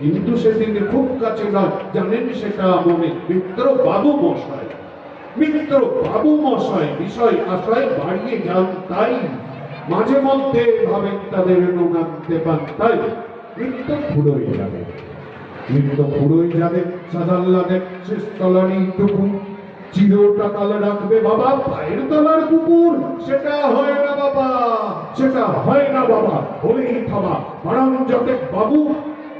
কিন্তু সেদিন খুব কাছে নয় জানেন সেটা মনে মিত্র বাবু মশাই। মিত্র বাবু মশাই, বিষয় আশায় বাড়িয়ে যান তাই। মাঝে মধ্যে ভাবেন তাদের নোনাতে পান তাই। মৃত্যু ফুড়োই যাবে। মৃত্যু ফুড়োই যাবে সাদাল্লাদের শেষ তলারি টুকু চিরটা তালে রাখবে বাবা, পায়ের তলার কুকুর। সেটা হয় না বাবা, সেটা হয় না বাবা হলেই থামা। বারাম যাতে বাবু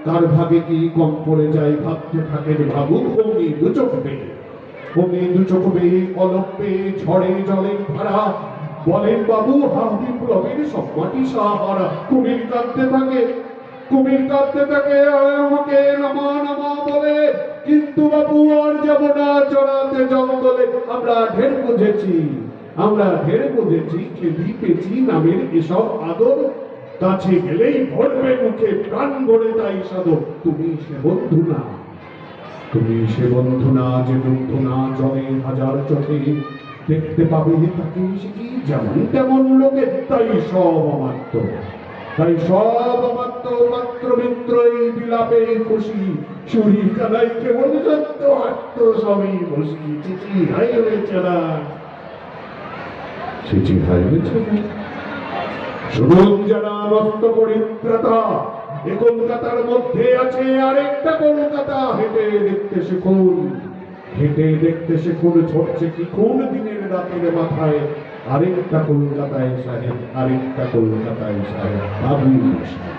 তার ভাগে কি কম পড়ে যায় ভাবতে থাকেন ভাবু অমনি দু চোখ বেয়ে। অমনি দু চোখ বেয়ে ঝড়ে জলে ভাড়া বলেন বাবু হাউ বিপ্লবের সব মাটি সাহারা। কুমির কাঁদতে থাকে, কুমির কাঁদতে থাকে আমাকে নামা নামা বলে। কিন্তু বাবু, আর যাব না চড়াতে জঙ্গলে। আমরা ঢের বুঝেছি, আমরা ঢের বুঝেছি খেলি পেছি নামের এসব আদর। কাছে গেলেই ভরবে মুখে, প্রাণ ভরে তাই সাধক তুমি সে বন্ধু না। তুমি সে বন্ধু না যে বন্ধু না জলে হাজার চোখে। দেখতে পাবে তাকে সে কি যেমন তেমন লোকে তাই সব অমাত্য। তাই সব অমাত্য, মাত্র মিত্র এই বিলাপে খুশি। সুরি কানাই কেবল সত্য আত্ম সবই বসি। চিচি হাই হয়েছে না। চিচি হাই হয়েছে না। কলকাতার মধ্যে আছে আরেকটা কলকাতা, হেঁটে দেখতে শিখুন। হেঁটে দেখতে শিখুন ঝরছে কি কোন দিনের রাতের মাথায়। আরেকটা কলকাতায় সাহেব, আরেকটা কলকাতায় সাহেব বাবু সাহেব